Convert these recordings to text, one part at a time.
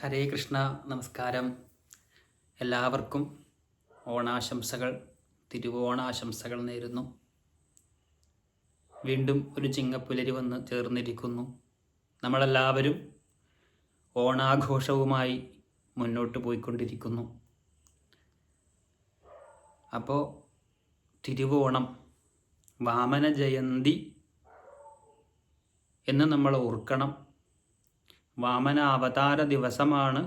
ഹരേ കൃഷ്ണ നമസ്കാരം. എല്ലാവർക്കും ഓണാശംസകൾ തിരുവോണാശംസകൾ നേരുന്നു. വീണ്ടും ഒരു ചിങ്ങപ്പുലരി വന്ന് ചേർന്നിരിക്കുന്നു. നമ്മളെല്ലാവരും ഓണാഘോഷവുമായി മുന്നോട്ട് പോയിക്കൊണ്ടിരിക്കുന്നു. അപ്പോൾ തിരുവോണം വാമന ജയന്തി എന്ന് നമ്മൾ ഓർക്കണം. വാമന അവതാര ദിവസമാണ്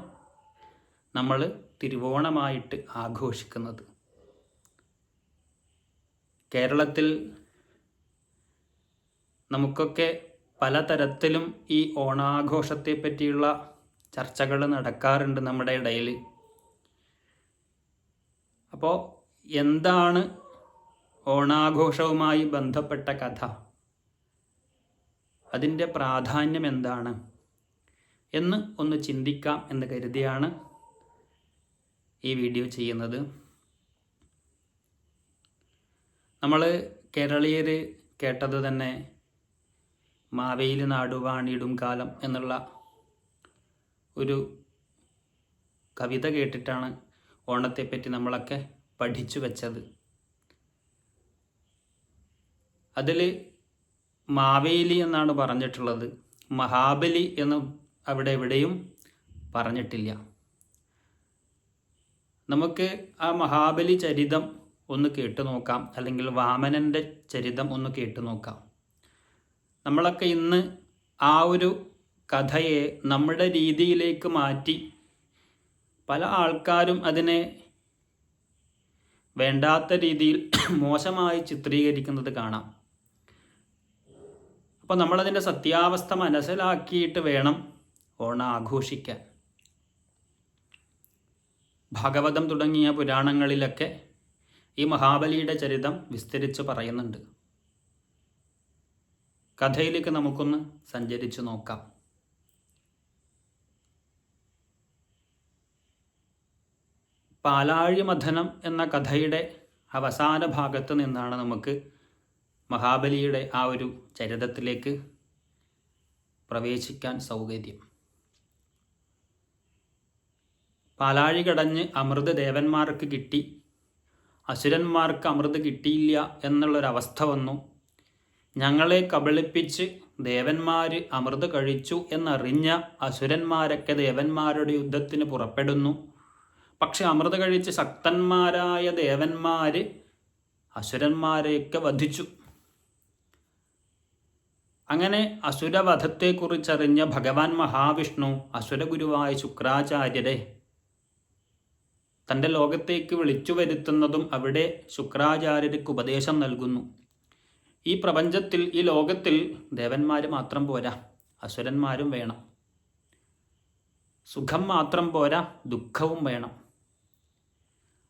നമ്മൾ തിരുവോണമായിട്ട് ആഘോഷിക്കുന്നത്. കേരളത്തിൽ നമുക്കൊക്കെ പലതരത്തിലും ഈ ഓണാഘോഷത്തെ പറ്റിയുള്ള ചർച്ചകൾ നടക്കാറുണ്ട് നമ്മുടെ ഇടയിൽ. അപ്പോൾ എന്താണ് ഓണാഘോഷവുമായി ബന്ധപ്പെട്ട കഥ? അതിന്റെ പ്രാധാന്യം എന്താണ്? എന്ന് ഒന്ന് ചിന്തിക്കാം എന്ന് കരുതിയാണ് ഈ വീഡിയോ ചെയ്യുന്നത്. നമ്മൾ കേരളീയർ കേട്ടത് തന്നെ മാവേലി നാടുവാണിടും കാലം എന്നുള്ള ഒരു കവിത കേട്ടിട്ടാണ് ഓണത്തെപ്പറ്റി നമ്മളൊക്കെ പഠിച്ചു വെച്ചത്. അതിൽ മാവേലി എന്നാണ് പറഞ്ഞിട്ടുള്ളത്. മഹാബലി എന്ന് അവിടെ എവിടെയും പറഞ്ഞിട്ടില്ല. നമുക്ക് ആ മഹാബലി ചരിതം ഒന്ന് കേട്ടു നോക്കാം. അല്ലെങ്കിൽ വാമനന്റെ ചരിതം ഒന്ന് കേട്ടു നോക്കാം. നമ്മളൊക്കെ ഇന്ന് ആ ഒരു കഥയെ നമ്മുടെ രീതിയിലേക്ക് മാറ്റി പല ആൾക്കാരും അതിനെ വേണ്ടാത്ത രീതിയിൽ മോശമായി ചിത്രീകരിക്കുന്നത് കാണാം. അപ്പോൾ നമ്മളതിന്റെ സത്യാവസ്ഥ മനസ്സിലാക്കിയിട്ട് വേണം ഓണം ആഘോഷിക്കാൻ ഭാഗവതം തുടങ്ങിയ പുരാണങ്ങളിലൊക്കെ ഈ മഹാബലിയുടെ ചരിതം വിസ്തരിച്ച് പറയുന്നുണ്ട്. കഥയിലേക്ക് നമുക്കൊന്ന് സഞ്ചരിച്ചു നോക്കാം. പാലാഴി മഥനം എന്ന കഥയുടെ അവസാന ഭാഗത്ത് നിന്നാണ് നമുക്ക് മഹാബലിയുടെ ആ ഒരു ചരിതത്തിലേക്ക് പ്രവേശിക്കാൻ സൗകര്യം. പാലാഴി കടഞ്ഞ് അമൃത് ദേവന്മാർക്ക് കിട്ടി. അസുരന്മാർക്ക് അമൃത് കിട്ടിയില്ല എന്നുള്ളൊരവസ്ഥ വന്നു. ഞങ്ങളെ കബളിപ്പിച്ച് ദേവന്മാർ അമൃത് കഴിച്ചു എന്നറിഞ്ഞ അസുരന്മാരൊക്കെ ദേവന്മാരുടെ യുദ്ധത്തിന് പുറപ്പെടുന്നു. പക്ഷെ അമൃത് കഴിച്ച് ശക്തന്മാരായ ദേവന്മാർ അസുരന്മാരെയൊക്കെ വധിച്ചു. അങ്ങനെ അസുരവധത്തെക്കുറിച്ചറിഞ്ഞ ഭഗവാൻ മഹാവിഷ്ണു അസുരഗുരുവായ ശുക്രാചാര്യരെ തന്റെ ലോകത്തേക്ക് വിളിച്ചു വരുത്തുന്നതും അവിടെ ശുക്രാചാര്യർക്ക് ഉപദേശം നൽകുന്നു. ഈ പ്രപഞ്ചത്തിൽ ഈ ലോകത്തിൽ ദേവന്മാർ മാത്രം പോരാ അസുരന്മാരും വേണം. സുഖം മാത്രം പോരാ ദുഃഖവും വേണം.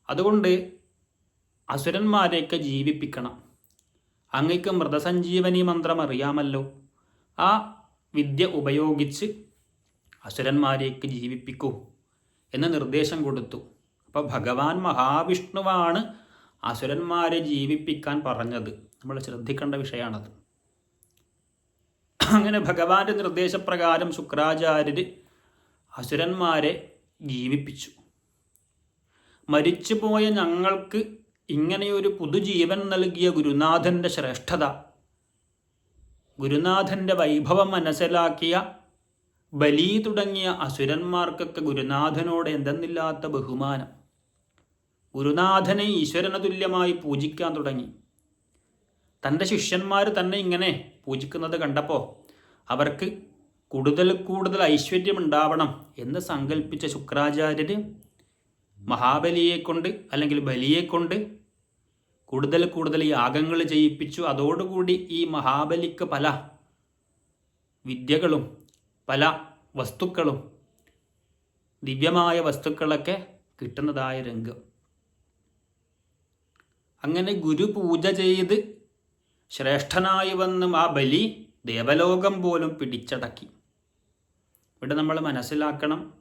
അതുകൊണ്ട് അസുരന്മാരെയൊക്കെ ജീവിപ്പിക്കണം. അങ്ങയ്ക്ക് മൃതസഞ്ജീവനി മന്ത്രം അറിയാമല്ലോ. ആ വിദ്യ ഉപയോഗിച്ച് അസുരന്മാരെയൊക്കെ ജീവിപ്പിക്കൂ എന്ന് നിർദ്ദേശം കൊടുത്തു. അപ്പോൾ ഭഗവാൻ മഹാവിഷ്ണുവാണ് അസുരന്മാരെ ജീവിപ്പിക്കാൻ പറഞ്ഞത്. നമ്മൾ ശ്രദ്ധിക്കേണ്ട വിഷയമാണത് അങ്ങനെ ഭഗവാന്റെ നിർദ്ദേശപ്രകാരം ശുക്രാചാര്യർ അസുരന്മാരെ ജീവിപ്പിച്ചു. മരിച്ചുപോയ ഞങ്ങൾക്ക് ഇങ്ങനെയൊരു പുതുജീവൻ നൽകിയ ഗുരുനാഥന്റെ ശ്രേഷ്ഠത ഗുരുനാഥന്റെ വൈഭവം മനസ്സിലാക്കിയ ബലി തുടങ്ങിയ അസുരന്മാർക്കൊക്കെ ഗുരുനാഥനോട് എന്തെന്നില്ലാത്ത ബഹുമാനം. ഗുരുനാഥനെ ഈശ്വരന തുല്യമായി പൂജിക്കാൻ തുടങ്ങി. തന്റെ ശിഷ്യന്മാർ തന്നെ ഇങ്ങനെ പൂജിക്കുന്നത് കണ്ടപ്പോൾ അവർക്ക് കൂടുതൽ കൂടുതൽ ഐശ്വര്യമുണ്ടാവണം എന്ന് സങ്കല്പിച്ച ശുക്രാചാര്യർ മഹാബലിയെ കൊണ്ട് അല്ലെങ്കിൽ ബലിയെ കൊണ്ട് കൂടുതൽ കൂടുതൽ യാഗങ്ങൾ ചെയ്യിപ്പിച്ചു. അതോടുകൂടി ഈ മഹാബലിക്ക് പല വിദ്യകളും പല വസ്തുക്കളും ദിവ്യമായ വസ്തുക്കളൊക്കെ കിട്ടുന്നതായ രംഗം. അങ്ങനെ ഗുരു പൂജ ചെയ്ത് ശ്രേഷ്ഠനായി വന്നും ആ ബലി ദേവലോകം പോലും പിടിച്ചടക്കി. ഇവിടെ നമ്മൾ മനസ്സിലാക്കണം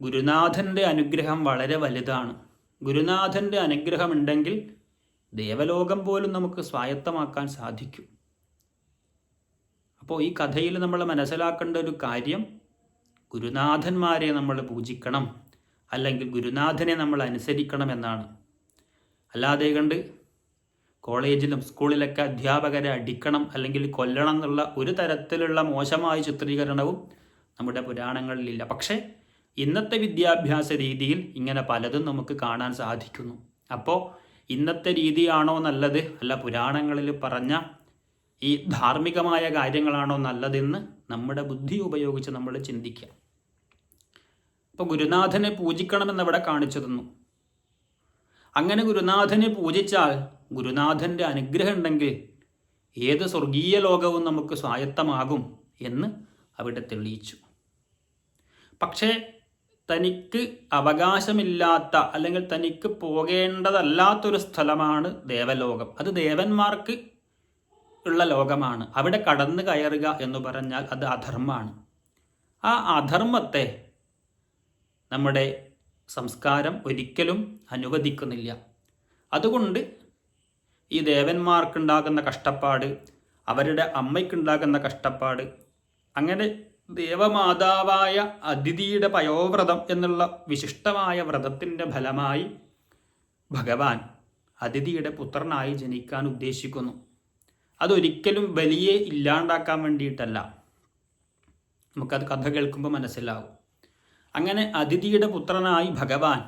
ഗുരുനാഥന്റെ അനുഗ്രഹം വളരെ വലുതാണ്. ഗുരുനാഥന്റെ അനുഗ്രഹമുണ്ടെങ്കിൽ ദേവലോകം പോലും നമുക്ക് സ്വായത്തമാക്കാൻ സാധിക്കും. അപ്പോൾ ഈ കഥയിൽ നമ്മൾ മനസ്സിലാക്കേണ്ട ഒരു കാര്യം ഗുരുനാഥന്മാരെ നമ്മൾ പൂജിക്കണം അല്ലെങ്കിൽ ഗുരുനാഥനെ നമ്മൾ അനുസരിക്കണം എന്നാണ്. അല്ലാതെ കണ്ട് കോളേജിലും സ്കൂളിലൊക്കെ അധ്യാപകരെ അടിക്കണം അല്ലെങ്കിൽ കൊല്ലണം എന്നുള്ള ഒരു തരത്തിലുള്ള മോശമായ ചിത്രീകരണവും നമ്മുടെ പുരാണങ്ങളിലില്ല. പക്ഷേ ഇന്നത്തെ വിദ്യാഭ്യാസ രീതിയിൽ ഇങ്ങനെ പലതും നമുക്ക് കാണാൻ സാധിക്കുന്നു. അപ്പോൾ ഇന്നത്തെ രീതിയാണോ നല്ലത്? അല്ല പുരാണങ്ങളിൽ പറഞ്ഞ ഈ ധാർമ്മികമായ കാര്യങ്ങളാണോ നല്ലതെന്ന് നമ്മുടെ ബുദ്ധി ഉപയോഗിച്ച് നമ്മൾ ചിന്തിക്കുക. അപ്പോൾ ഗുരുനാഥനെ പൂജിക്കണമെന്ന് ഇവിടെ കാണിച്ചു തന്നു. അങ്ങനെ ഗുരുനാഥനെ പൂജിച്ചാൽ ഗുരുനാഥന്റെ അനുഗ്രഹം ഉണ്ടെങ്കിൽ ഏത് സ്വർഗീയ ലോകവും നമുക്ക് സ്വായത്തമാകും എന്ന് അവിടെ തെളിയിച്ചു. പക്ഷേ തനിക്ക് അവകാശമില്ലാത്ത അല്ലെങ്കിൽ തനിക്ക് പോകേണ്ടതല്ലാത്തൊരു സ്ഥലമാണ് ദേവലോകം. അത് ദേവന്മാർക്ക് ഉള്ള ലോകമാണ്. അവിടെ കടന്നു കയറുക എന്ന് പറഞ്ഞാൽ അത് അധർമ്മമാണ്. ആ അധർമ്മത്തെ നമ്മുടെ സംസ്കാരം ഒരിക്കലും അനുവദിക്കുന്നില്ല. അതുകൊണ്ട് ഈ ദേവന്മാർക്കുണ്ടാകുന്ന കഷ്ടപ്പാട് അവരുടെ അമ്മയ്ക്കുണ്ടാകുന്ന കഷ്ടപ്പാട് അങ്ങനെ ദേവമാതാവായ അതിഥിയുടെ പയോവ്രതം എന്നുള്ള വിശിഷ്ടമായ വ്രതത്തിന്റെ ഫലമായി ഭഗവാൻ അതിഥിയുടെ പുത്രനായി ജനിക്കാൻ ഉദ്ദേശിക്കുന്നു. അതൊരിക്കലും ബലിയെ ഇല്ലാണ്ടാക്കാൻ വേണ്ടിയിട്ടല്ല. നമുക്കത് കഥ കേൾക്കുമ്പോൾ മനസ്സിലാവും. അങ്ങനെ അതിഥിയുടെ പുത്രനായി ഭഗവാൻ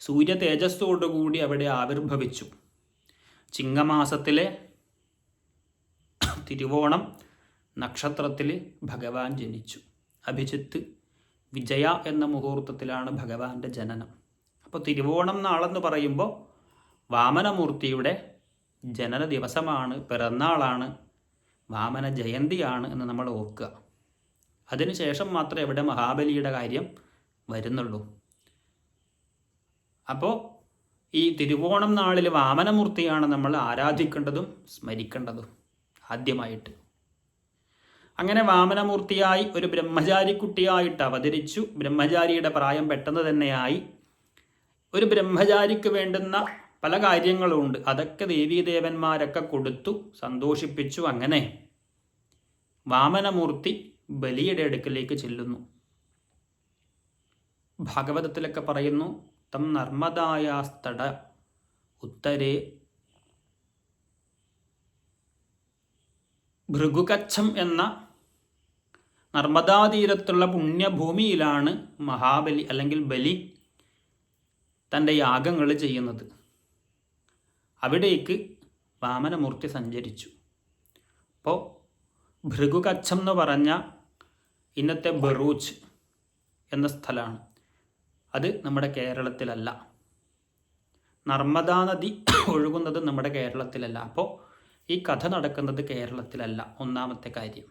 സൂര്യ തേജസ്സോടുകൂടി അവിടെ ആവിർഭവിച്ചു. ചിങ്ങമാസത്തിലെ തിരുവോണം നക്ഷത്രത്തിൽ ഭഗവാൻ ജനിച്ചു. അഭിജിത്ത് വിജയ എന്ന മുഹൂർത്തത്തിലാണ് ഭഗവാന്റെ ജനനം. അപ്പോൾ തിരുവോണം നാളെന്ന് പറയുമ്പോൾ വാമനമൂർത്തിയുടെ ജനന ദിവസമാണ് പിറന്നാളാണ് വാമന ജയന്തിയാണ് എന്ന് നമ്മൾ ഓർക്കുക. അതിനുശേഷം മാത്രമേ ഇവിടെ മഹാബലിയുടെ കാര്യം വരുന്നുള്ളൂ. അപ്പോൾ ഈ തിരുവോണം നാളിൽ വാമനമൂർത്തിയാണ് നമ്മൾ ആരാധിക്കേണ്ടതും സ്മരിക്കേണ്ടതും ആദ്യമായിട്ട്. അങ്ങനെ വാമനമൂർത്തിയായി ഒരു ബ്രഹ്മചാരി കുട്ടിയായിട്ട് അവതരിച്ചു. ബ്രഹ്മചാരിയുടെ പ്രായം പെട്ടെന്ന് തന്നെയായി. ഒരു ബ്രഹ്മചാരിക്ക് വേണ്ടുന്ന പല കാര്യങ്ങളുമുണ്ട് അതൊക്കെ ദേവീദേവന്മാരൊക്കെ കൊടുത്തു സന്തോഷിപ്പിച്ചു. അങ്ങനെ വാമനമൂർത്തി ബലിയുടെ അടുക്കലേക്ക് ചെല്ലുന്നു. ഭാഗവതത്തിലൊക്കെ പറയുന്നു തം നർമ്മദായാസ്തട ഉത്തരേ ഭൃഗുകച്ഛം എന്ന നർമ്മദാതീരത്തുള്ള പുണ്യഭൂമിയിലാണ് മഹാബലി അല്ലെങ്കിൽ ബലി തന്റെ യാഗങ്ങൾ ചെയ്യുന്നത്. അവിടേക്ക് വാമനമൂർത്തി സഞ്ചരിച്ചു. അപ്പോൾ ഭൃഗുകച്ഛം എന്ന് പറഞ്ഞ ഇന്നത്തെ ബറൂച്ച് എന്ന സ്ഥലമാണ്. അത് നമ്മുടെ കേരളത്തിലല്ല. നർമ്മദാ നദി ഒഴുകുന്നത് നമ്മുടെ കേരളത്തിലല്ല. അപ്പോൾ ഈ കഥ നടക്കുന്നത് കേരളത്തിലല്ല. ഒന്നാമത്തെ കാര്യം.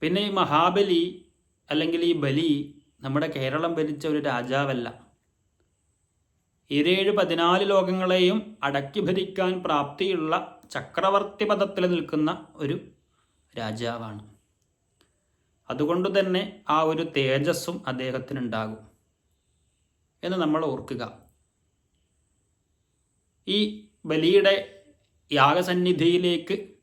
പിന്നെ ഈ മഹാബലി അല്ലെങ്കിൽ ഈ ബലി നമ്മുടെ കേരളം ഭരിച്ച ഒരു രാജാവല്ല. ഇരേഴ് പതിനാല് ലോകങ്ങളെയും അടക്കി ഭരിക്കാൻ പ്രാപ്തിയുള്ള ചക്രവർത്തി പദത്തിൽ നിൽക്കുന്ന ഒരു രാജാവാണ്. അതുകൊണ്ട് തന്നെ ആ ഒരു തേജസ്സും അദ്ദേഹത്തിനുണ്ടാകും എന്ന് നമ്മൾ ഓർക്കുക. ഈ ബലിയുടെ യാഗസന്നിധിയിലേക്ക്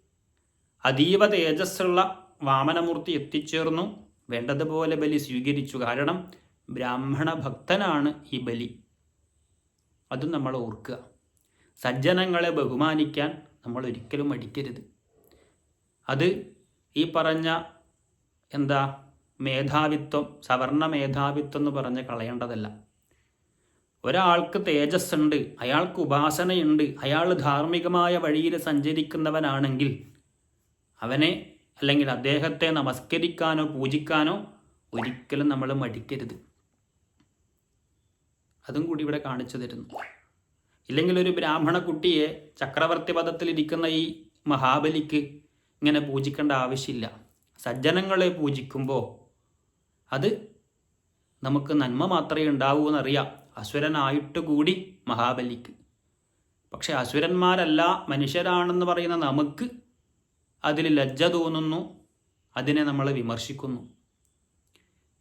അതീവ തേജസ്സുള്ള വാമനമൂർത്തി എത്തിച്ചേർന്നു. വേണ്ടതുപോലെ ബലി സ്വീകരിച്ചു. കാരണം ബ്രാഹ്മണ ഭക്തനാണ് ഈ ബലി. അത് നമ്മൾ ഓർക്കുക. സജ്ജനങ്ങളെ ബഹുമാനിക്കാൻ നമ്മൾ ഒരിക്കലും മടിക്കരുത്. അത് ഈ പറഞ്ഞ എന്താ? മേധാവിത്വം സവർണ മേധാവിത്വം എന്ന് പറഞ്ഞ് കളയേണ്ടതല്ല. ഒരാൾക്ക് തേജസ് ഉണ്ട് അയാൾക്ക് ഉപാസനയുണ്ട് അയാൾ ധാർമ്മികമായ വഴിയിൽ സഞ്ചരിക്കുന്നവനാണെങ്കിൽ അവനെ അല്ലെങ്കിൽ അദ്ദേഹത്തെ നമസ്കരിക്കാനോ പൂജിക്കാനോ ഒരിക്കലും നമ്മൾ മടിക്കരുത്. അതും കൂടി ഇവിടെ കാണിച്ചു തരുന്നു. ഇല്ലെങ്കിൽ ഒരു ബ്രാഹ്മണ കുട്ടിയെ ചക്രവർത്തി പദത്തിലിരിക്കുന്ന ഈ മഹാബലിക്ക് ഇങ്ങനെ പൂജിക്കേണ്ട ആവശ്യമില്ല. സജ്ജനങ്ങളെ പൂജിക്കുമ്പോൾ അത് നമുക്ക് നന്മ മാത്രമേ ഉണ്ടാവൂ എന്നറിയാം. അസുരനായിട്ട് കൂടി മഹാബലിക്ക്. പക്ഷെ അസുരന്മാരല്ല മനുഷ്യരാണെന്ന് പറയുന്ന നമുക്ക് അതിൽ ലജ്ജ തോന്നുന്നു അതിനെ നമ്മൾ വിമർശിക്കുന്നു.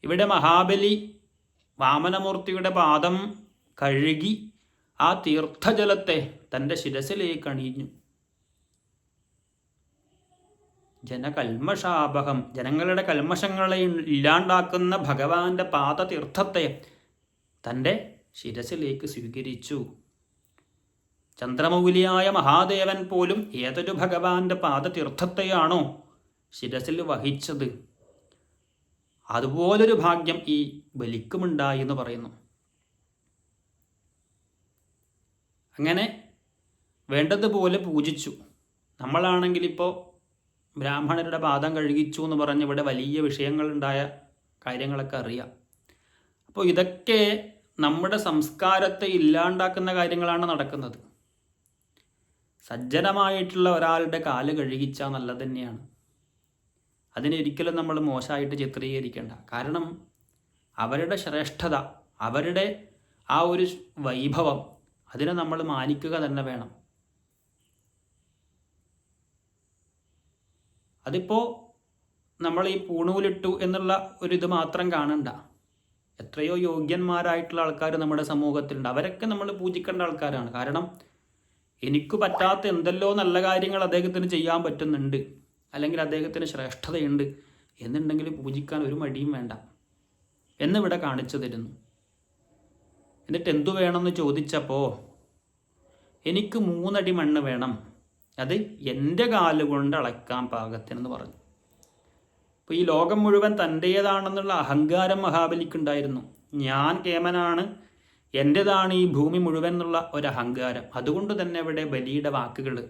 ഇവിടെ മഹാബലി വാമനമൂർത്തിയുടെ പാദം കഴുകി ആ തീർത്ഥജലത്തെ തന്റെ ശിരസിലേക്ക് അണിഞ്ഞു. ജനകൽമഷാപഹം. ജനങ്ങളുടെ കൽമഷങ്ങളെ ഇല്ലാണ്ടാക്കുന്ന ഭഗവാന്റെ പാദതീർത്ഥത്തെ തന്റെ ശിരസിലേക്ക് സ്വീകരിച്ചു. ചന്ദ്രമൗലിയായ മഹാദേവൻ പോലും ഏതൊരു ഭഗവാന്റെ പാദതീർത്ഥത്തെയാണോ ശിരസിൽ വഹിച്ചത്? അതുപോലൊരു ഭാഗ്യം ഈ ബലിക്കുമുണ്ടായി എന്ന് പറയുന്നു. അങ്ങനെ വേണ്ടതുപോലെ പൂജിച്ചു. നമ്മളാണെങ്കിൽ ഇപ്പോൾ ബ്രാഹ്മണരുടെ പാദം കഴുകിച്ചു എന്ന് പറഞ്ഞ് ഇവിടെ വലിയ വിഷയങ്ങളുണ്ടായ കാര്യങ്ങളൊക്കെ അറിയാം. അപ്പോൾ ഇതൊക്കെ നമ്മുടെ സംസ്കാരത്തെ ഇല്ലാണ്ടാക്കുന്ന കാര്യങ്ങളാണ് നടക്കുന്നത്. സജ്ജനമായിട്ടുള്ള ഒരാളുടെ കാൽ കഴുകിച്ച നല്ലത് തന്നെയാണ്. അതിനെ ഒരിക്കലും നമ്മൾ മോശമായിട്ട് ചിത്രീകരിക്കേണ്ട. കാരണം അവരുടെ ശ്രേഷ്ഠത അവരുടെ ആ ഒരു വൈഭവം അതിനെ നമ്മൾ മാനിക്കുക തന്നെ വേണം. അതിപ്പോൾ നമ്മൾ ഈ പൂണൂലിട്ടു എന്നുള്ള ഒരു ഇത് മാത്രം കാണണ്ട. എത്രയോ യോഗ്യന്മാരായിട്ടുള്ള ആൾക്കാർ നമ്മുടെ സമൂഹത്തിലുണ്ട്. അവരൊക്കെ നമ്മൾ പൂജിക്കേണ്ട ആൾക്കാരാണ്. കാരണം എനിക്ക് പറ്റാത്ത എന്തെല്ലോ നല്ല കാര്യങ്ങൾ അദ്ദേഹത്തിന് ചെയ്യാൻ പറ്റുന്നുണ്ട്. അല്ലെങ്കിൽ അദ്ദേഹത്തിന് ശ്രേഷ്ഠതയുണ്ട് എന്നുണ്ടെങ്കിൽ പൂജിക്കാൻ ഒരു മടിയും വേണ്ട. എന്നിവിടെ കാണിച്ചു തരുന്നു. എന്നിട്ട് എന്തു വേണമെന്ന് ചോദിച്ചപ്പോൾ എനിക്ക് മൂന്നടി മണ്ണ് വേണം. അത് എന്റെ കാലുകൊണ്ട് അളക്കാൻ പാകത്തിനെന്ന് പറഞ്ഞു. അപ്പോൾ ഈ ലോകം മുഴുവൻ തന്റേതാണെന്നുള്ള അഹങ്കാരം മഹാബലിക്കുണ്ടായിരുന്നു. ഞാൻ കേമനാണ് എന്റെതാണ് ഈ ഭൂമി മുഴുവൻ എന്നുള്ള ഒരു അഹങ്കാരം അതുകൊണ്ട് തന്നെ ഇവിടെ ബലിയുടെ വാക്കുകൾ.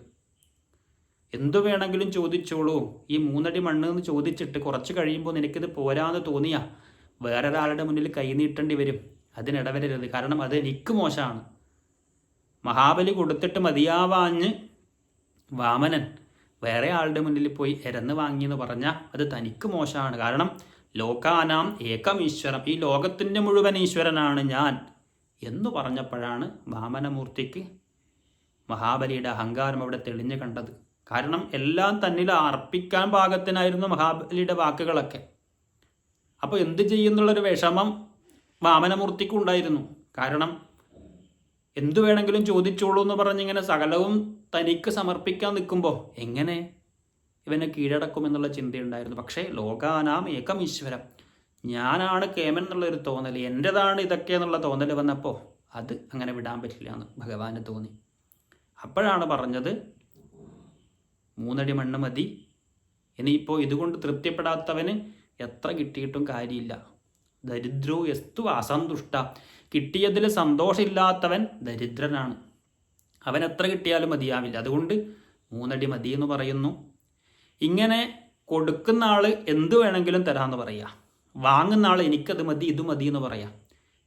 എന്തു വേണമെങ്കിലും ചോദിച്ചോളൂ. ഈ മൂന്നടി മണ്ണ് എന്ന് ചോദിച്ചിട്ട് കുറച്ച് കഴിയുമ്പോൾ നിനക്കിത് പോരാന്ന് തോന്നിയാ. വേറൊരാളുടെ മുന്നിൽ കൈനീട്ടേണ്ടി വരും. അതിനിടവരരുത്. കാരണം അത് എനിക്ക് മോശമാണ്. മഹാബലി കൊടുത്തിട്ട് മതിയാവാഞ്ഞ് വാമനൻ. വേറെ ആളുടെ മുന്നിൽ പോയി എരന്ന് വാങ്ങിയെന്ന് പറഞ്ഞാൽ അത് തനിക്ക് മോശമാണ്. കാരണം ലോകാനാം ഏകം ഈശ്വരം. ഈ ലോകത്തിന്റെ മുഴുവൻ ഈശ്വരനാണ് ഞാൻ എന്ന് പറഞ്ഞപ്പോഴാണ് വാമനമൂർത്തിക്ക് മഹാബലിയുടെ അഹങ്കാരം അവിടെ തെളിഞ്ഞു കണ്ടത്. കാരണം എല്ലാം തന്നിൽ അർപ്പിക്കാൻ പാകത്തിനായിരുന്നു മഹാബലിയുടെ വാക്കുകളൊക്കെ. അപ്പോൾ എന്ത് ചെയ്യുന്നുള്ളൊരു വിഷമം വാമനമൂർത്തിക്കും ഉണ്ടായിരുന്നു കാരണം എന്തു വേണമെങ്കിലും ചോദിച്ചോളൂ എന്ന് പറഞ്ഞിങ്ങനെ സകലവും തനിക്ക് സമർപ്പിക്കാൻ നിൽക്കുമ്പോൾ എങ്ങനെ ഇവനെ കീഴടക്കും എന്നുള്ള ചിന്തയുണ്ടായിരുന്നു. പക്ഷേ ലോകാനാം ഏകം ഈശ്വരം. ഞാനാണ് കേമൻ എന്നുള്ളൊരു തോന്നൽ എന്റെതാണ് ഇതൊക്കെ എന്നുള്ള തോന്നൽ വന്നപ്പോൾ അത് അങ്ങനെ വിടാൻ പറ്റില്ല എന്ന് ഭഗവാന് തോന്നി. അപ്പോഴാണ് പറഞ്ഞത് മൂന്നടി മണ്ണ് മതി. ഇനിയിപ്പോൾ ഇതുകൊണ്ട് തൃപ്തിപ്പെടാത്തവന് എത്ര കിട്ടിയിട്ടും കാര്യമില്ല. ദരിദ്രോ എസ്തു അസന്തുഷ്ട. കിട്ടിയതിൽ സന്തോഷമില്ലാത്തവൻ ദരിദ്രനാണ്. അവൻ എത്ര കിട്ടിയാലും മതിയാവില്ല. അതുകൊണ്ട് മൂന്നടി മതി എന്ന് പറയുന്നു. ഇങ്ങനെ കൊടുക്കുന്ന ആൾ എന്ത് വേണമെങ്കിലും തരാമെന്ന് പറയാം. വാങ്ങുന്ന ആൾ എനിക്കത് മതി ഇത് മതി എന്ന് പറയാം.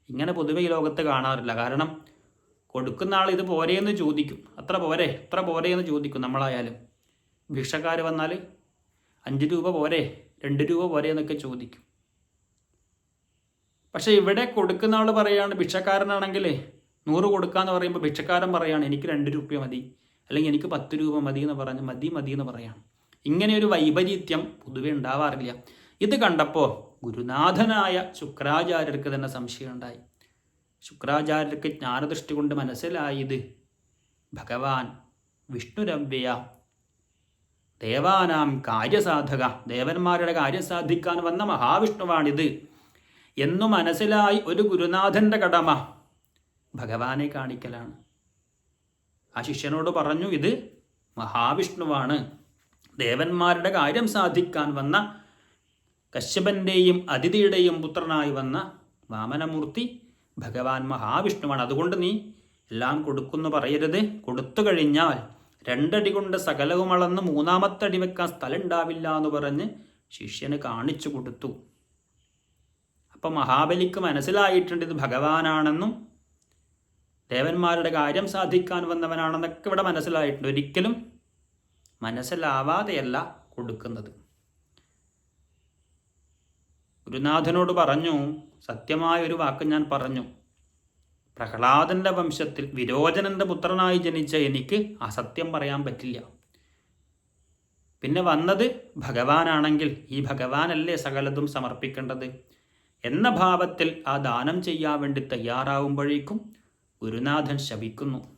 ഇങ്ങനെ പൊതുവെ ഈ ലോകത്ത് കാണാറില്ല. കാരണം കൊടുക്കുന്ന ആൾ ഇത് പോരെയെന്ന് ചോദിക്കും. അത്ര പോരെ എത്ര പോരെ എന്ന് ചോദിക്കും നമ്മളായാലും. ഭിക്ഷക്കാർ വന്നാൽ അഞ്ച് രൂപ പോരെ രണ്ട് രൂപ പോരെ എന്നൊക്കെ ചോദിക്കും. പക്ഷേ ഇവിടെ കൊടുക്കുന്ന ആൾ പറയുകയാണ് ഭിക്ഷക്കാരനാണെങ്കിൽ നൂറ് കൊടുക്കാന്ന് പറയുമ്പോൾ ഭിക്ഷക്കാരൻ പറയാണ് എനിക്ക് രണ്ട് രൂപ മതി അല്ലെങ്കിൽ എനിക്ക് പത്ത് രൂപ മതി എന്ന് പറഞ്ഞ് മതി മതി എന്ന് പറയാണ്. ഇങ്ങനെ ഒരു വൈപരീത്യം പൊതുവെ ഉണ്ടാവാറില്ല. ഇത് കണ്ടപ്പോൾ ഗുരുനാഥനായ ശുക്രാചാര്യർക്ക് തന്നെ സംശയമുണ്ടായി ശുക്രാചാര്യർക്ക് ജ്ഞാനദൃഷ്ടി കൊണ്ട് മനസ്സിലായത് ഭഗവാൻ വിഷ്ണുരവ്യ ദേവാനാം കാര്യസാധക ദേവന്മാരുടെ കാര്യം സാധിക്കാൻ വന്ന മഹാവിഷ്ണുവാണിത് എന്നു മനസ്സിലായി ഒരു ഗുരുനാഥന്റെ കടമ. ഭഗവാനെ കാണിക്കലാണ്. ആ ശിഷ്യനോട് പറഞ്ഞു ഇത് മഹാവിഷ്ണുവാണ്. ദേവന്മാരുടെ കാര്യം സാധിക്കാൻ വന്ന കശ്യപന്റെയും അതിഥിയുടെയും പുത്രനായി വന്ന വാമനമൂർത്തി ഭഗവാൻ മഹാവിഷ്ണുവാണ്. അതുകൊണ്ട് നീ എല്ലാം കൊടുക്കുന്നു പറയരുത്. കൊടുത്തു കഴിഞ്ഞാൽ രണ്ടടി കൊണ്ട് സകലവും അളന്ന് മൂന്നാമത്തെ അടി വെക്കാൻ സ്ഥലം ഉണ്ടാവില്ല എന്ന് പറഞ്ഞ് ശിഷ്യന് കാണിച്ചു കൊടുത്തു. അപ്പം മഹാബലിക്ക് മനസ്സിലായിട്ടുണ്ട് ഇത് ഭഗവാനാണെന്നും ദേവന്മാരുടെ കാര്യം സാധിക്കാൻ വന്നവനാണെന്നൊക്കെ ഇവിടെ മനസ്സിലായിട്ടുണ്ട്. ഒരിക്കലും മനസ്സിലാവാതെയല്ല കൊടുക്കുന്നത്. ഗുരുനാഥനോട് പറഞ്ഞു സത്യമായ ഒരു വാക്ക് ഞാൻ പറഞ്ഞു. പ്രഹ്ലാദന്റെ വംശത്തിൽ വിരോചനന്റെ പുത്രനായി ജനിച്ച എനിക്ക് അസത്യം പറയാൻ പറ്റില്ല. പിന്നെ വന്നത് ഭഗവാനാണെങ്കിൽ ഈ ഭഗവാനല്ലേ സകലതും സമർപ്പിക്കേണ്ടത്? എന്ന ഭാവത്തിൽ ആ ദാനം ചെയ്യാൻ വേണ്ടി തയ്യാറാവുമ്പോഴേക്കും ഗുരുനാഥൻ ശപിക്കുന്നു.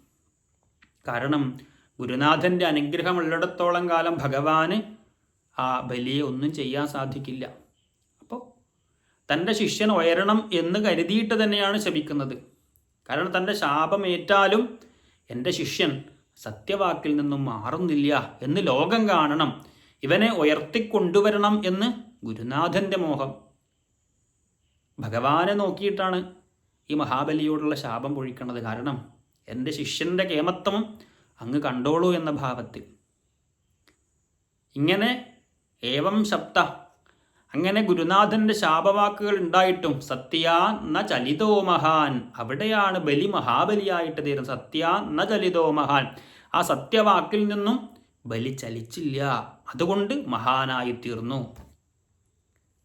കാരണം ഗുരുനാഥന്റെ അനുഗ്രഹമുള്ളിടത്തോളം കാലം ഭഗവാന് ആ ബലിയെ ഒന്നും ചെയ്യാൻ സാധിക്കില്ല. അപ്പോൾ തന്റെ ശിഷ്യൻ ഉയരണം എന്ന് കരുതിയിട്ട് തന്നെയാണ് ശപിക്കുന്നത്. കാരണം തന്റെ ശാപമേറ്റാലും എന്റെ ശിഷ്യൻ സത്യവാക്കിൽ നിന്നും മാറുന്നില്ല എന്ന് ലോകം കാണണം. ഇവനെ ഉയർത്തിക്കൊണ്ടുവരണം എന്ന് ഗുരുനാഥന്റെ മോഹം. ഭഗവാനെ നോക്കിയിട്ടാണ് ഈ മഹാബലിയോടുള്ള ശാപം പൊഴിക്കുന്നത് കാരണം എന്റെ ശിഷ്യന്റെ കേമത്വം അങ്ങ് കണ്ടോളൂ എന്ന ഭാവത്തിൽ. ഇങ്ങനെ ഏവം ശബ്ദ അങ്ങനെ ഗുരുനാഥന്റെ ശാപവാക്കുകൾ ഉണ്ടായിട്ടും സത്യ ന ചലിതോ മഹാൻ അവിടെയാണ് ബലി മഹാബലിയായിട്ട് തീരുന്നത്. സത്യ ന ചലിതോ മഹാൻ. ആ സത്യവാക്കിൽ നിന്നും ബലി ചലിച്ചില്ല അതുകൊണ്ട് മഹാനായി തീർന്നു.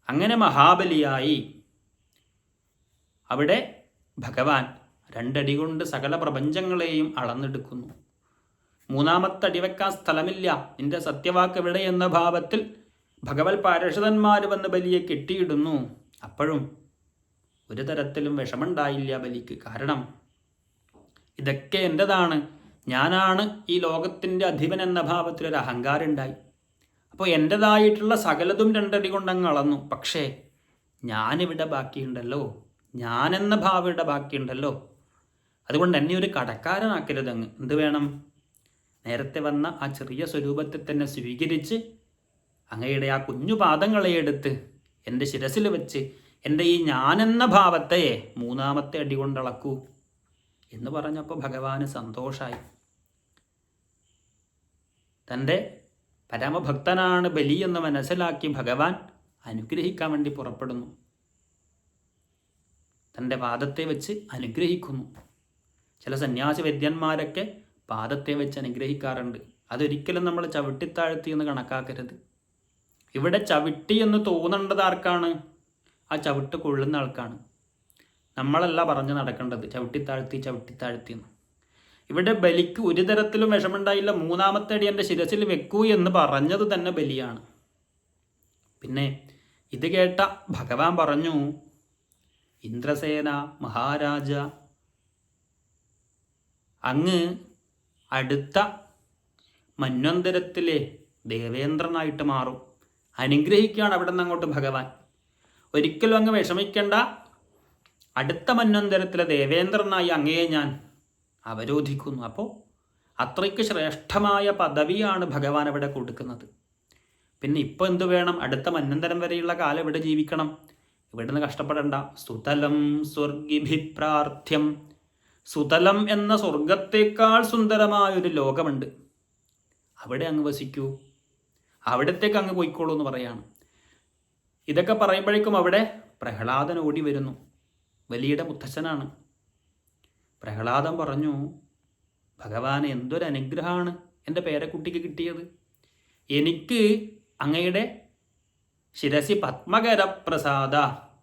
അങ്ങനെ മഹാബലിയായി. അവിടെ ഭഗവാൻ രണ്ടടി കൊണ്ട് സകല പ്രപഞ്ചങ്ങളെയും അളന്നെടുക്കുന്നു. മൂന്നാമത്തെ അടിവെക്കാൻ സ്ഥലമില്ല. നിന്റെ സത്യവാക്ക് എവിടെ എന്ന ഭാവത്തിൽ ഭഗവത് പാരഷതന്മാർ വന്ന് ബലിയെ കെട്ടിയിടുന്നു. അപ്പോഴും ഒരു തരത്തിലും വിഷമുണ്ടായില്ല ബലിക്ക്. കാരണം ഇതൊക്കെ എന്റെതാണ് ഞാനാണ് ഈ ലോകത്തിന്റെ അധിപൻ എന്ന ഭാവത്തിൽ ഒരു അഹങ്കാരം ഉണ്ടായി അപ്പോൾ എന്റെതായിട്ടുള്ള സകലതും രണ്ടടി കൊണ്ടങ്ങ് അളന്നു. പക്ഷേ ഞാനിവിടെ ബാക്കിയുണ്ടല്ലോ. ഞാനെന്ന ഭാവിയുടെ ബാക്കിയുണ്ടല്ലോ. അതുകൊണ്ട് എന്നെ ഒരു കടക്കാരനാക്കരുത് അങ്ങ് എന്ത് വേണം? നേരത്തെ വന്ന ആ ചെറിയ സ്വരൂപത്തെ തന്നെ സ്വീകരിച്ച് അങ്ങയുടെ ആ കുഞ്ഞു പാദങ്ങളെ എടുത്ത് എന്റെ ശിരസിൽ വെച്ച് എന്റെ ഈ ഞാനെന്ന ഭാവത്തെ മൂന്നാമത്തെ അടി കൊണ്ടളക്കൂ എന്ന് പറഞ്ഞപ്പോൾ ഭഗവാന് സന്തോഷായി. തന്റെ പരമഭക്തനാണ് ബലി എന്ന് മനസ്സിലാക്കി ഭഗവാൻ അനുഗ്രഹിക്കാൻ വേണ്ടി പുറപ്പെടുന്നു. തന്റെ പാദത്തെ വെച്ച് അനുഗ്രഹിക്കുന്നു. ചില സന്യാസി വൈദ്യന്മാരൊക്കെ പാദത്തെ വെച്ച് അനുഗ്രഹിക്കാറുണ്ട്. അതൊരിക്കലും നമ്മൾ ചവിട്ടിത്താഴ്ത്തി എന്ന് കണക്കാക്കരുത്. ഇവിടെ ചവിട്ടി എന്ന് തോന്നേണ്ടത് ആർക്കാണ്? ആ ചവിട്ട് കൊള്ളുന്ന ആൾക്കാണ്. നമ്മളല്ല പറഞ്ഞു നടക്കേണ്ടത് ചവിട്ടിത്താഴ്ത്തി ചവിട്ടിത്താഴ്ത്തി എന്ന്. ഇവിടെ ബലിക്ക് ഒരു തരത്തിലും വിഷമുണ്ടായില്ല. മൂന്നാമത്തെ അടി എന്റെ ശിരസിൽ വെക്കൂ എന്ന് പറഞ്ഞത് തന്നെ ബലിയാണ്. പിന്നെ ഇത് കേട്ട ഭഗവാൻ പറഞ്ഞു ഇന്ദ്രസേന മഹാരാജ. അങ്ങ് അടുത്ത മന്വന്തരത്തിലെ ദേവേന്ദ്രനായിട്ട് മാറും. അനുഗ്രഹിക്കുകയാണ് അവിടെ നിന്ന് അങ്ങോട്ട് ഭഗവാൻ. ഒരിക്കലും അങ്ങ് വിഷമിക്കേണ്ട. അടുത്ത മന്വന്തരത്തിലെ ദേവേന്ദ്രനായി അങ്ങയെ ഞാൻ അവരോധിക്കുന്നു. അപ്പോൾ അത്രയ്ക്ക് ശ്രേഷ്ഠമായ പദവിയാണ് ഭഗവാൻ അവിടെ കൊടുക്കുന്നത്. പിന്നെ ഇപ്പോൾ എന്തു വേണം? അടുത്ത മന്വന്തരം വരെയുള്ള കാലം ഇവിടെ ജീവിക്കണം? ഇവിടുന്ന് കഷ്ടപ്പെടണ്ട. സുതലം സ്വർഗിഭിപ്രാർത്ഥ്യം. സുതലം എന്ന സ്വർഗത്തേക്കാൾ സുന്ദരമായൊരു ലോകമുണ്ട്. അവിടെ അങ്ങ് വസിക്കൂ. അവിടത്തേക്ക് അങ്ങ് പോയിക്കോളൂ എന്ന് പറയാണ്. ഇതൊക്കെ പറയുമ്പോഴേക്കും അവിടെ പ്രഹ്ലാദൻ ഓടി വരുന്നു. വലിയുടെ മുത്തച്ഛനാണ്. പ്രഹ്ലാദൻ പറഞ്ഞു ഭഗവാൻ എന്തൊരു അനുഗ്രഹമാണ് എന്റെ പേരക്കുട്ടിക്ക് കിട്ടിയത്. എനിക്ക് അങ്ങയുടെ ശിരസി പത്മകരപ്രസാദ.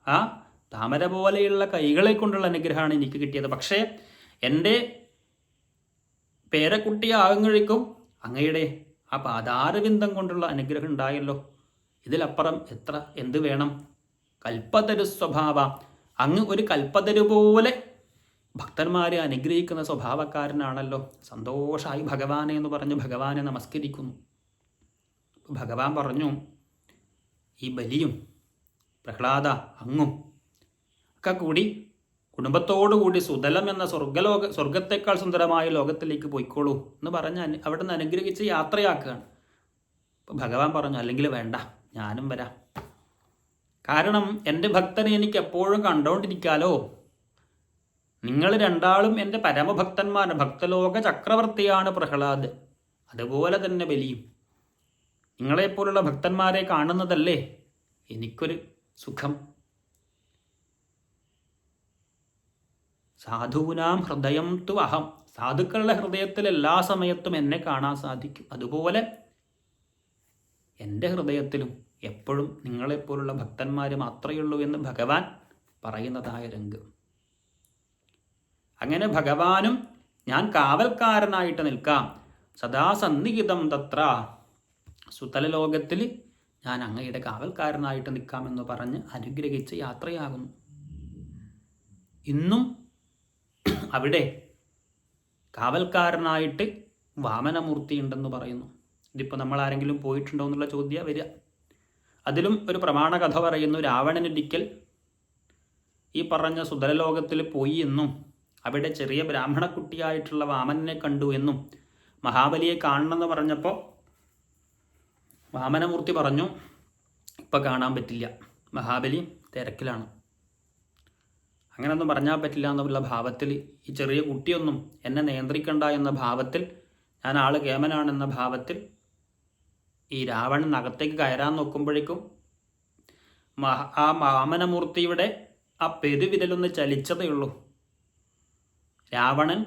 ആ താമര പോലെയുള്ള കൈകളെ കൊണ്ടുള്ള അനുഗ്രഹമാണ് എനിക്ക് കിട്ടിയത്. പക്ഷേ എന്റെ പേരക്കുട്ടിയാകുമ്പോഴേക്കും അങ്ങയുടെ ആ പാതാരവിന്ദം കൊണ്ടുള്ള അനുഗ്രഹം ഉണ്ടായല്ലോ. ഇതിലപ്പുറം എത്ര എന്ത് വേണം? കൽപ്പതരു സ്വഭാവ. അങ്ങ് ഒരു കൽപ്പതരു പോലെ ഭക്തന്മാരെ അനുഗ്രഹിക്കുന്ന സ്വഭാവക്കാരനാണല്ലോ. സന്തോഷമായി ഭഗവാനെ എന്ന് പറഞ്ഞു ഭഗവാനെ നമസ്കരിക്കുന്നു. ഭഗവാൻ പറഞ്ഞു ഈ ബലിയും പ്രഹ്ലാദ അങ്ങും ഒക്കെ കൂടി കുടുംബത്തോടുകൂടി സുതലം എന്ന സ്വർഗലോക സ്വർഗത്തെക്കാൾ സുന്ദരമായ ലോകത്തിലേക്ക് പോയിക്കോളൂ എന്ന് പറഞ്ഞ് അവിടെ നിന്ന് അനുഗ്രഹിച്ച് യാത്രയാക്കുകയാണ്. അപ്പോൾ ഭഗവാൻ പറഞ്ഞു അല്ലെങ്കിൽ വേണ്ട ഞാനും വരാം. കാരണം എന്റെ ഭക്തനെ എനിക്ക് എപ്പോഴും കണ്ടുകൊണ്ടിരിക്കാലോ നിങ്ങൾ രണ്ടാളും എന്റെ പരമഭക്തന്മാരാണ്. ഭക്തലോക ചക്രവർത്തിയാണ് പ്രഹ്ലാദ്. അതുപോലെ തന്നെ ബലിയും. നിങ്ങളെപ്പോലുള്ള ഭക്തന്മാരെ കാണുന്നതല്ലേ? എനിക്കൊരു സുഖം. സാധുവിനാം ഹൃദയം തു അഹം. സാധുക്കളുടെ ഹൃദയത്തിൽ എല്ലാ സമയത്തും എന്നെ കാണാൻ സാധിക്കും. അതുപോലെ എന്റെ ഹൃദയത്തിലും എപ്പോഴും നിങ്ങളെപ്പോലുള്ള ഭക്തന്മാർ മാത്രമേ ഉള്ളൂ എന്ന് ഭഗവാൻ പറയുന്നതായ രംഗം. അങ്ങനെ ഭഗവാനും ഞാൻ കാവൽക്കാരനായിട്ട് നിൽക്കാം. സദാ സന്നിഹിതം തത്ര സുതലലോകത്തിൽ ഞാൻ അങ്ങയുടെ കാവൽക്കാരനായിട്ട് നിൽക്കാമെന്ന് പറഞ്ഞ് അനുഗ്രഹിച്ച് യാത്രയാകുന്നു. ഇന്നും അവിടെ കാവൽക്കാരനായിട്ട് വാമനമൂർത്തി ഉണ്ടെന്ന് പറയുന്നു. ഇതിപ്പോൾ നമ്മൾ ആരെങ്കിലും പോയിട്ടുണ്ടോ എന്നുള്ള ചോദ്യം വരിക. അതിലും ഒരു പ്രമാണ കഥ പറയുന്നു രാവണനൊരിക്കൽ ഈ പറഞ്ഞ സുതലലോകത്തിൽ പോയി എന്നും അവിടെ ചെറിയ ബ്രാഹ്മണക്കുട്ടിയായിട്ടുള്ള വാമനെ കണ്ടു എന്നും മഹാബലിയെ കാണണമെന്ന് പറഞ്ഞപ്പോൾ വാമനമൂർത്തി പറഞ്ഞു ഇപ്പം കാണാൻ പറ്റില്ല. മഹാബലി തിരക്കിലാണ്. അങ്ങനെയൊന്നും പറഞ്ഞാൽ പറ്റില്ല എന്നുള്ള ഭാവത്തിൽ ഈ ചെറിയ കുട്ടിയൊന്നും എന്നെ നിയന്ത്രിക്കണ്ട എന്ന ഭാവത്തിൽ ഞാൻ ആൾ കേമനാണെന്ന ഭാവത്തിൽ ഈ രാവണൻ അകത്തേക്ക് കയറാൻ നോക്കുമ്പോഴേക്കും മഹ ആ വാമനമൂർത്തിയുടെ ആ പെരുവിരലൊന്ന് ചലിച്ചതേ ഉള്ളൂ. രാവണൻ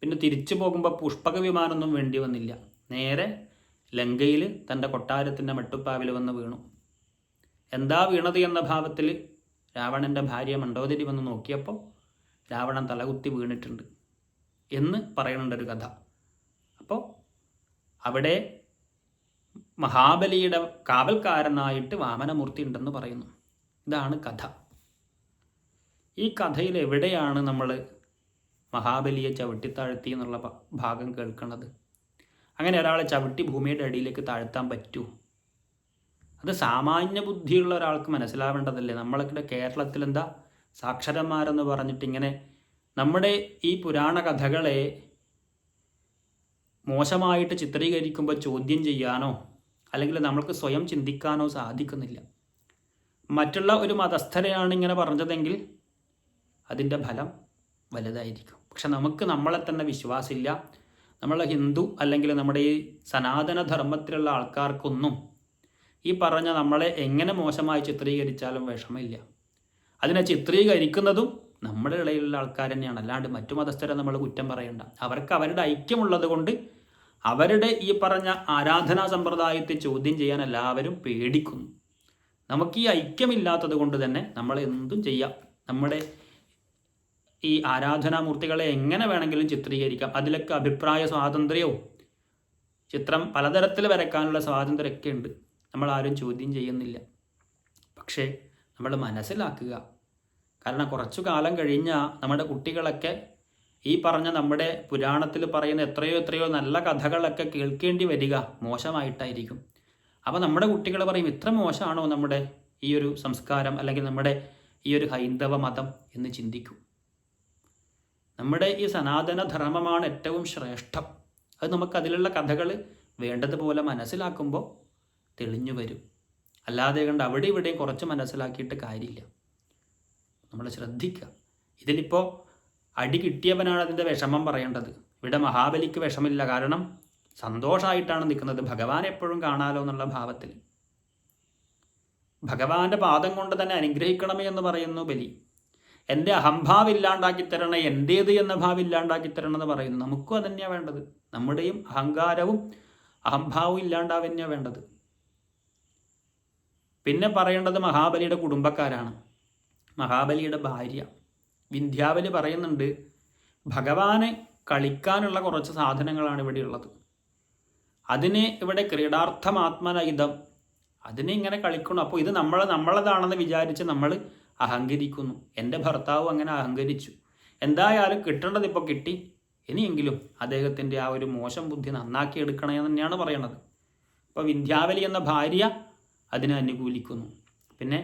പിന്നെ തിരിച്ചു പോകുമ്പോൾ പുഷ്പക വിമാനമൊന്നും വേണ്ടി വന്നില്ല. നേരെ ലങ്കയിൽ തന്റെ കൊട്ടാരത്തിന്റെ മട്ടുപ്പാവിൽ വന്ന് വീണു. എന്താ വീണത് എന്ന ഭാവത്തിൽ രാവണന്റെ ഭാര്യ മണ്ടോദരി വന്ന് നോക്കിയപ്പോൾ രാവണൻ തലകുത്തി വീണിട്ടുണ്ട് എന്ന് പറയുന്നുണ്ട് ഒരു കഥ. അപ്പോൾ അവിടെ മഹാബലിയുടെ കാവൽക്കാരനായിട്ട് വാമനമൂർത്തി ഉണ്ടെന്ന് പറയുന്നു. ഇതാണ് കഥ. ഈ കഥയിൽ എവിടെയാണ് നമ്മൾ മഹാബലിയെ ചവിട്ടിത്താഴ്ത്തി എന്നുള്ള ഭാഗം കേൾക്കുന്നത്? അങ്ങനെ ഒരാളെ ചവിട്ടി ഭൂമിയുടെ അടിയിലേക്ക് താഴ്ത്താൻ പറ്റൂ. അത് സാമാന്യ ബുദ്ധിയുള്ള ഒരാൾക്ക് മനസ്സിലാവേണ്ടതല്ലേ? നമ്മളൊക്കെ കേരളത്തിൽ എന്താ സാക്ഷരന്മാരെന്ന് പറഞ്ഞിട്ട് ഇങ്ങനെ നമ്മുടെ ഈ പുരാണ കഥകളെ മോശമായിട്ട് ചിത്രീകരിക്കുമ്പോൾ ചോദ്യം ചെയ്യാനോ അല്ലെങ്കിൽ നമ്മൾക്ക് സ്വയം ചിന്തിക്കാനോ സാധിക്കുന്നില്ല. മറ്റുള്ള ഒരു മതസ്ഥരെയാണ് ഇങ്ങനെ പറഞ്ഞതെങ്കിൽ അതിന്റെ ഫലം വലുതായിരിക്കും. പക്ഷെ നമുക്ക് നമ്മളെ തന്നെ വിശ്വാസമില്ല. നമ്മളെ ഹിന്ദു അല്ലെങ്കിൽ നമ്മുടെ ഈ സനാതന ധർമ്മത്തിലുള്ള ആൾക്കാർക്കൊന്നും ഈ പറഞ്ഞ നമ്മളെ എങ്ങനെ മോശമായി ചിത്രീകരിച്ചാലും വിഷമമില്ല. അതിനെ ചിത്രീകരിക്കുന്നതും നമ്മുടെ ഇടയിലുള്ള ആൾക്കാർ തന്നെയാണ്. അല്ലാണ്ട് മറ്റു മതസ്ഥരെ നമ്മൾ കുറ്റം പറയണ്ട. അവർക്ക് അവരുടെ ഐക്യമുള്ളത് കൊണ്ട് അവരുടെ ഈ പറഞ്ഞ ആരാധനാ സമ്പ്രദായത്തെ ചോദ്യം ചെയ്യാൻ എല്ലാവരും പേടിക്കുന്നു. നമുക്ക് ഈ ഐക്യമില്ലാത്തത് കൊണ്ട് തന്നെ നമ്മൾ എന്തും ചെയ്യാം. നമ്മുടെ ഈ ആരാധനാമൂർത്തികളെ എങ്ങനെ വേണമെങ്കിലും ചിത്രീകരിക്കാം? അതിലൊക്കെ അഭിപ്രായ സ്വാതന്ത്ര്യവും ചിത്രം പലതരത്തിൽ വരയ്ക്കാനുള്ള സ്വാതന്ത്ര്യമൊക്കെ ഉണ്ട്. നമ്മൾ ആരും ചോദ്യം ചെയ്യുന്നില്ല. പക്ഷേ നമ്മൾ മനസ്സിലാക്കുക. കാരണം കുറച്ചു കാലം കഴിഞ്ഞാൽ നമ്മുടെ കുട്ടികളൊക്കെ ഈ പറഞ്ഞ നമ്മുടെ പുരാണത്തിൽ പറയുന്ന എത്രയോ എത്രയോ നല്ല കഥകളൊക്കെ കേൾക്കേണ്ടി വരിക മോശമായിട്ടായിരിക്കും. അപ്പോൾ നമ്മുടെ കുട്ടികൾ പറയും ഇത്ര മോശമാണോ നമ്മുടെ ഈ ഒരു സംസ്കാരം അല്ലെങ്കിൽ നമ്മുടെ ഈ ഒരു ഹൈന്ദവ മതം? എന്ന് ചിന്തിക്കും. നമ്മുടെ ഈ സനാതന ധർമ്മമാണ് ഏറ്റവും ശ്രേഷ്ഠം. അത് നമുക്ക് അതിലുള്ള കഥകൾ വേണ്ടതുപോലെ മനസ്സിലാക്കുമ്പോൾ തെളിഞ്ഞു വരും. അല്ലാതെ കണ്ട് അവിടെ ഇവിടെയും കുറച്ച് മനസ്സിലാക്കിയിട്ട് കാര്യമില്ല. നമ്മൾ ശ്രദ്ധിക്കുക ഇതിലിപ്പോൾ അടി കിട്ടിയവനാണ് അതിന്റെ വിഷമം പറയേണ്ടത്. ഇവിടെ മഹാബലിക്ക് വിഷമില്ല. കാരണം സന്തോഷമായിട്ടാണ് നിൽക്കുന്നത് ഭഗവാൻ എപ്പോഴും കാണാലോ എന്നുള്ള ഭാവത്തിൽ ഭഗവാന്റെ പാദം കൊണ്ട് തന്നെ അനുഗ്രഹിക്കണമേ എന്ന് പറയുന്നു ബലി. എന്റെ അഹംഭാവം ഇല്ലാണ്ടാക്കി തരണേ എന്റേത് എന്ന തരണം എന്ന് പറയുന്നു. നമുക്കും അതന്നെയാണ് വേണ്ടത്. നമ്മുടെയും അഹങ്കാരവും അഹംഭാവവും ഇല്ലാണ്ടാവുക തന്നെയാണ് വേണ്ടത്. പിന്നെ പറയേണ്ടത് മഹാബലിയുടെ കുടുംബക്കാരാണ്. മഹാബലിയുടെ ഭാര്യ. വിന്ധ്യാബലി പറയുന്നുണ്ട് ഭഗവാനെ കളിക്കാനുള്ള കുറച്ച് സാധനങ്ങളാണ് ഇവിടെ ഉള്ളത്. അതിനെ ഇവിടെ ക്രീഡാർത്ഥമാത്മനഹിതം അതിനെ ഇങ്ങനെ കളിക്കണം. അപ്പോൾ ഇത് നമ്മൾ നമ്മളതാണെന്ന് വിചാരിച്ച് നമ്മൾ അഹങ്കരിക്കുന്നു. എന്റെ ഭർത്താവ് അങ്ങനെ അഹങ്കരിച്ചു. എന്തായാലും കിട്ടേണ്ടത് ഇപ്പോൾ കിട്ടി? ഇനിയെങ്കിലും അദ്ദേഹത്തിന്റെ ആ ഒരു മോശം ബുദ്ധി നന്നാക്കി എടുക്കണേ തന്നെയാണ് പറയണത്. അപ്പോൾ വിന്ധ്യാവലി എന്ന ഭാര്യ അതിനെ അനുകൂലിക്കുന്നു. പിന്നെ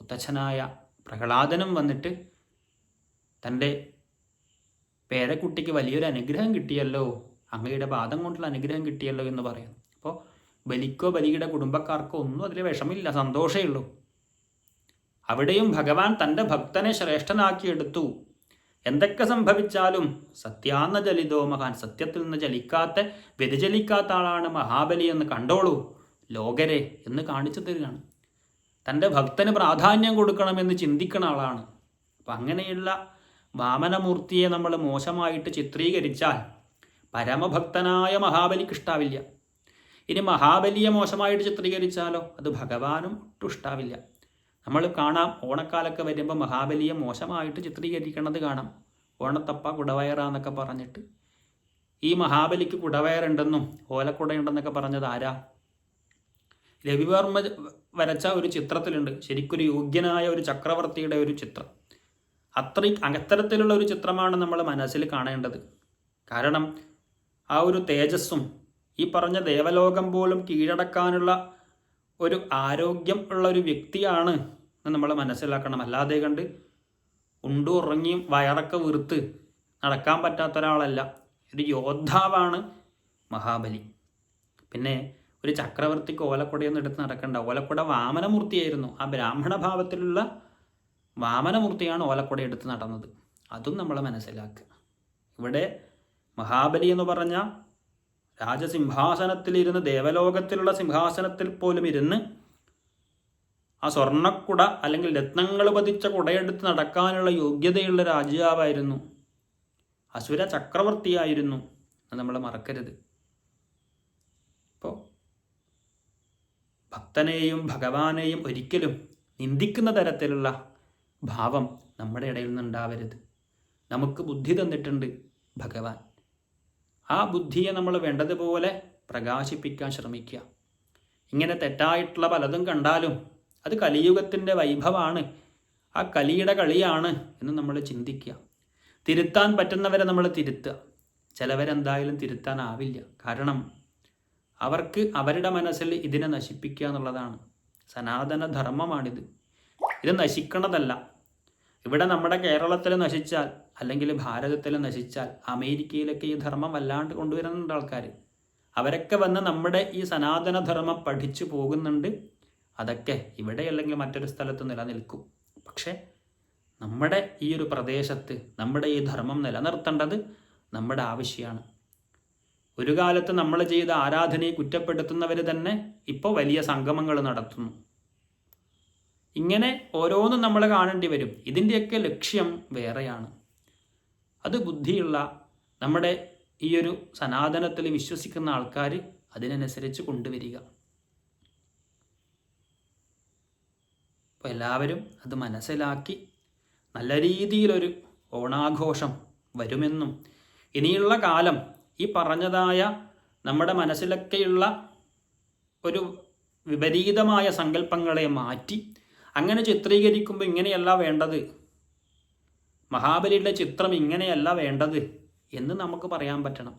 മുത്തച്ഛനായ പ്രഹ്ലാദനും വന്നിട്ട് തന്റെ പേരക്കുട്ടിക്ക് വലിയൊരു അനുഗ്രഹം കിട്ടിയല്ലോ അങ്ങയുടെ പാദം കൊണ്ടുള്ള അനുഗ്രഹം കിട്ടിയല്ലോ എന്ന് പറയുന്നു. അപ്പോൾ ബലിക്കോ ബലിയുടെ കുടുംബക്കാർക്കോ ഒന്നും അതിൽ വിഷമില്ല സന്തോഷമേ ഉള്ളൂ. അവിടെയും ഭഗവാൻ തന്റെ ഭക്തനെ ശ്രേഷ്ഠനാക്കിയെടുത്തു. എന്തൊക്കെ സംഭവിച്ചാലും സത്യാന്ന ജലിതോ മഹാൻ സത്യത്തിൽ നിന്ന് ചലിക്കാത്ത വ്യതിചലിക്കാത്ത ആളാണ് മഹാബലി എന്ന് കണ്ടോളൂ. ലോകരെ എന്ന് കാണിച്ചു തരികയാണ്. തന്റെ ഭക്തന് പ്രാധാന്യം കൊടുക്കണമെന്ന് ചിന്തിക്കുന്ന ആളാണ്. അപ്പം അങ്ങനെയുള്ള വാമനമൂർത്തിയെ നമ്മൾ മോശമായിട്ട് ചിത്രീകരിച്ചാൽ പരമഭക്തനായ മഹാബലിക്ക് ഇഷ്ടാവില്ല. ഇനി മഹാബലിയെ മോശമായിട്ട് ചിത്രീകരിച്ചാലോ? അത് ഭഗവാനും ഒട്ടും ഇഷ്ടാവില്ല. നമ്മൾ കാണാം ഓണക്കാലൊക്കെ വരുമ്പോൾ മഹാബലിയെ മോശമായിട്ട് ചിത്രീകരിക്കണത് കാണാം. ഓണത്തപ്പ കുടവയറാന്നൊക്കെ പറഞ്ഞിട്ട്. ഈ മഹാബലിക്ക് കുടവയറുണ്ടെന്നും ഓലക്കുടയുണ്ടെന്നൊക്കെ പറഞ്ഞത് ആരാ? രവിവർമ്മ വരച്ച ഒരു ചിത്രത്തിലുണ്ട്. ശരിക്കൊരു യോഗ്യനായ ഒരു ചക്രവർത്തിയുടെ ഒരു ചിത്രം. അത്രയും അത്തരത്തിലുള്ള ഒരു ചിത്രമാണ് നമ്മൾ മനസ്സിൽ കാണേണ്ടത്. കാരണം ആ ഒരു തേജസ്സും ഈ പറഞ്ഞ ദേവലോകം പോലും കീഴടക്കാനുള്ള ഒരു ആരോഗ്യം ഉള്ള ഒരു വ്യക്തിയാണ് നമ്മൾ മനസ്സിലാക്കണം. അല്ലാതെ കണ്ട് ഉണ്ടു ഉറങ്ങി വയറൊക്കെ വീർത്ത് നടക്കാൻ പറ്റാത്ത ഒരാളല്ല ഒരു യോദ്ധാവാണ് മഹാബലി. പിന്നെ ഒരു ചക്രവർത്തിക്ക് ഓലക്കുടയൊന്നും എടുത്ത് നടക്കണ്ട. ഓലക്കുട വാമനമൂർത്തിയായിരുന്നു. ആ ബ്രാഹ്മണ ഭാവത്തിലുള്ള വാമനമൂർത്തിയാണ് ഓലക്കുട എടുത്ത് നടന്നത്. അതും നമ്മൾ മനസ്സിലാക്കുക. ഇവിടെ മഹാബലി എന്ന് പറഞ്ഞ രാജസിംഹാസനത്തിലിരുന്ന് ദേവലോകത്തിലുള്ള സിംഹാസനത്തിൽ പോലും ഇരുന്ന് ആ സ്വർണക്കുട അല്ലെങ്കിൽ രത്നങ്ങൾ പതിച്ച കുടയെടുത്ത് നടക്കാനുള്ള യോഗ്യതയുള്ള രാജാവായിരുന്നു. അസുര ചക്രവർത്തിയായിരുന്നു അത് നമ്മൾ മറക്കരുത്. ഇപ്പോൾ ഭക്തനെയും ഭഗവാനെയും ഒരിക്കലും നിന്ദിക്കുന്ന തരത്തിലുള്ള ഭാവം നമ്മുടെ ഇടയിൽ നിന്നുണ്ടാവരുത്. നമുക്ക് ബുദ്ധി തന്നിട്ടുണ്ട് ഭഗവാൻ. ആ ബുദ്ധിയെ നമ്മൾ വേണ്ടതുപോലെ പ്രകാശിപ്പിക്കാൻ ശ്രമിക്കുക. ഇങ്ങനെ തെറ്റായിട്ടുള്ള പലതും കണ്ടാലും അത് കലിയുഗത്തിന്റെ വൈഭവമാണ് ആ കലിയുടെ കളിയാണ് എന്ന് നമ്മൾ ചിന്തിക്കുക. തിരുത്താൻ പറ്റുന്നവരെ നമ്മൾ തിരുത്തുക. ചിലവരെന്തായാലും തിരുത്താനാവില്ല. കാരണം അവർക്ക് അവരുടെ മനസ്സിൽ ഇതിനെ നശിപ്പിക്കുക എന്നുള്ളതാണ്. സനാതന ധർമ്മമാണിത് ഇത് നശിക്കണതല്ല. ഇവിടെ നമ്മുടെ കേരളത്തിൽ നശിച്ചാൽ അല്ലെങ്കിൽ ഭാരതത്തിൽ നശിച്ചാൽ അമേരിക്കയിലൊക്കെ ഈ ധർമ്മം വല്ലാണ്ട് കൊണ്ടുവരുന്നുണ്ട് ആൾക്കാർ. അവരൊക്കെ വന്ന് നമ്മുടെ ഈ സനാതന ധർമ്മം പഠിച്ചു പോകുന്നുണ്ട്. അതൊക്കെ ഇവിടെ അല്ലെങ്കിൽ മറ്റൊരു സ്ഥലത്ത് നിലനിൽക്കും. പക്ഷേ നമ്മുടെ ഈ ഒരു പ്രദേശത്ത് നമ്മുടെ ഈ ധർമ്മം നിലനിർത്തേണ്ടത് നമ്മുടെ ആവശ്യമാണ്. ഒരു കാലത്ത് നമ്മൾ ചെയ്ത ആരാധനയെ കുറ്റപ്പെടുത്തുന്നവർ തന്നെ ഇപ്പോൾ വലിയ സംഗമങ്ങൾ നടത്തുന്നു. ഇങ്ങനെ ഓരോന്നും നമ്മൾ കാണേണ്ടി വരും. ഇതിന്റെയൊക്കെ ലക്ഷ്യം വേറെയാണ്. അത് ബുദ്ധിയുള്ള നമ്മുടെ ഈ ഒരു സനാതനത്തിൽ വിശ്വസിക്കുന്ന ആൾക്കാർ അതിനനുസരിച്ച് കൊണ്ടുവരിക. അപ്പോൾ എല്ലാവരും അത് മനസ്സിലാക്കി നല്ല രീതിയിലൊരു ഓണാഘോഷം വരുമെന്നും ഇനിയുള്ള കാലം ഈ പറഞ്ഞതായ നമ്മുടെ മനസ്സിലൊക്കെയുള്ള ഒരു വിപരീതമായ സങ്കല്പങ്ങളെ മാറ്റി അങ്ങനെ ചിത്രീകരിക്കുമ്പോൾ ഇങ്ങനെയല്ല വേണ്ടത്. മഹാബലിയുടെ ചിത്രം ഇങ്ങനെയല്ല വേണ്ടത് എന്ന് നമുക്ക് പറയാൻ പറ്റണം.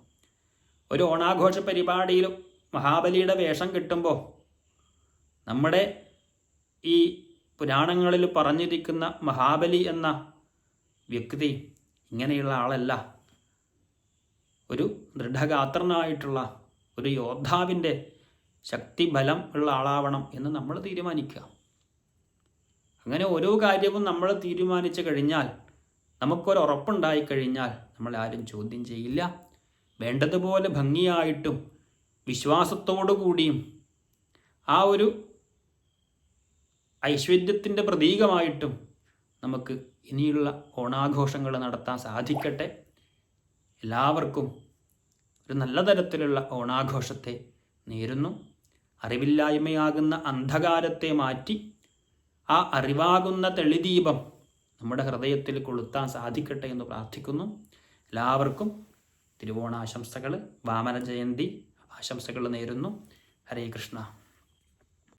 ഒരു ഓണാഘോഷ പരിപാടിയിൽ മഹാബലിയുടെ വേഷം കിട്ടുമ്പോൾ നമ്മുടെ ഈ പുരാണങ്ങളിൽ പറഞ്ഞിരിക്കുന്ന മഹാബലി എന്ന വ്യക്തി ഇങ്ങനെയുള്ള ആളല്ല. ഒരു ദൃഢഗാത്രനായിട്ടുള്ള ഒരു യോദ്ധാവിന്റെ ശക്തിബലം ഉള്ള ആളാവണം എന്ന് നമ്മൾ തീരുമാനിക്കുക. അങ്ങനെ ഓരോ കാര്യവും നമ്മൾ തീരുമാനിച്ചു കഴിഞ്ഞാൽ നമുക്കൊരു ഉറപ്പുണ്ടായി കഴിഞ്ഞാൽ നമ്മൾ ആരും ചോദ്യം ചെയ്യില്ല. വേണ്ടതുപോലെ ഭംഗിയായിട്ടും വിശ്വാസത്തോടു കൂടിയും ആ ഒരു ഐശ്വര്യത്തിന്റെ പ്രതീകമായിട്ടും നമുക്ക് ഇനിയുള്ള ഓണാഘോഷങ്ങൾ നടത്താൻ സാധിക്കട്ടെ. എല്ലാവർക്കും ഒരു നല്ല തരത്തിലുള്ള ഓണാഘോഷത്തെ നേരുന്നു. അറിവില്ലായ്മയാകുന്ന അന്ധകാരത്തെ മാറ്റി ആ അറിവാകുന്ന തെളിദീപം നമ്മുടെ ഹൃദയത്തിൽ കൊളുത്താൻ സാധിക്കട്ടെ എന്ന് പ്രാർത്ഥിക്കുന്നു. എല്ലാവർക്കും തിരുവോണാശംസകൾ വാമന ജയന്തി ആശംസകൾ നേരുന്നു. ഹരേ കൃഷ്ണ.